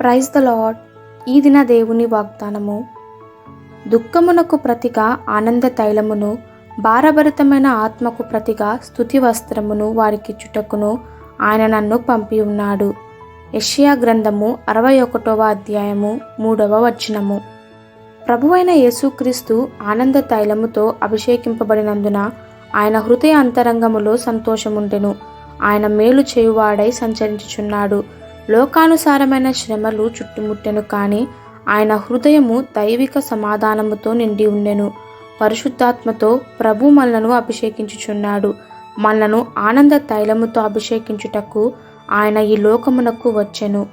Praise the lord ఈ దిన దేవుని వాగ్దానము. దుఃఖమునకు ప్రతిగా ఆనంద తైలమును భారభరితమైన ఆత్మకు ప్రతిగా స్తుతి వస్త్రమును వారికి చుటకును ఆయన నన్ను పంపి ఉన్నాడు. యష్యా గ్రంథము అరవై ఒకటవ అధ్యాయము మూడవ వచనము. ప్రభువైన యేసుక్రీస్తు ఆనంద తైలముతో అభిషేకింపబడినందున ఆయన హృదయ అంతరంగములో సంతోషముండెను. ఆయన మేలు చేయువాడై సంచరించుచున్నాడు. లోకానుసారమైన శ్రమలు చుట్టుముట్టెను కానీ ఆయన హృదయము దైవిక సమాధానముతో నిండి ఉండెను. పరిశుద్ధాత్మతో ప్రభు మనలను అభిషేకించుచున్నాడు. మనలను ఆనంద తైలముతో అభిషేకించుటకు ఆయన ఈ లోకమునకు వచ్చెను.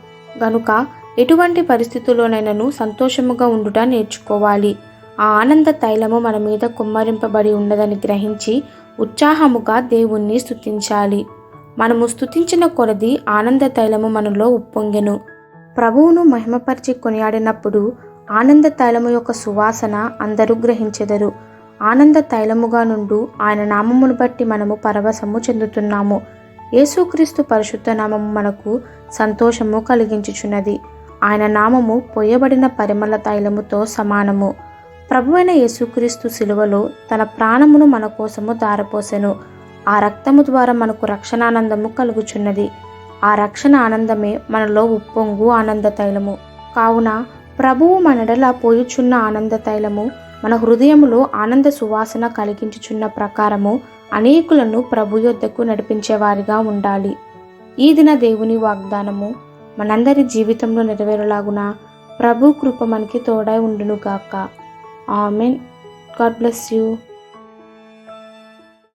గనుక ఎటువంటి పరిస్థితుల్లోనైనాను సంతోషముగా ఉండుట నేర్చుకోవాలి. ఆ ఆనంద తైలము మన మీద కుమ్మరింపబడి ఉన్నదని గ్రహించి ఉత్సాహముగా దేవుణ్ణి స్తుతించాలి. మనము స్తుతించిన కొలది ఆనంద తైలము మనలో ఉప్పొంగెను. ప్రభువును మహిమపరిచి కొనియాడినప్పుడు ఆనంద తైలము యొక్క సువాసన అందరూ గ్రహించెదరు. ఆనంద తైలముగా నుండు ఆయన నామమును బట్టి మనము పరవశము చెందుతున్నాము. యేసుక్రీస్తు పరిశుద్ధ నామము మనకు సంతోషము కలిగించుచున్నది. ఆయన నామము పొయ్యబడిన పరిమళ తైలముతో సమానము. ప్రభువైన యేసుక్రీస్తు శిలువలో తన ప్రాణమును మన కోసము దారపోసెను ఆ రక్తము ద్వారా మనకు రక్షణానందము కలుగుచున్నది. ఆ రక్షణ ఆనందమే మనలో ఉప్పొంగు ఆనంద తైలము. కావున ప్రభువు మనడల పోయుచున్న ఆనంద తైలము మన హృదయములో ఆనంద సువాసన కలిగించుచున్న ప్రకారము అనేకులను ప్రభు యొద్దకు నడిపించేవారిగా ఉండాలి. ఈ దిన దేవుని వాగ్దానము మనందరి జీవితంలో నెరవేరులాగున ప్రభు కృప మనకి తోడై ఉండునుగాక. ఆమెన్. God bless you.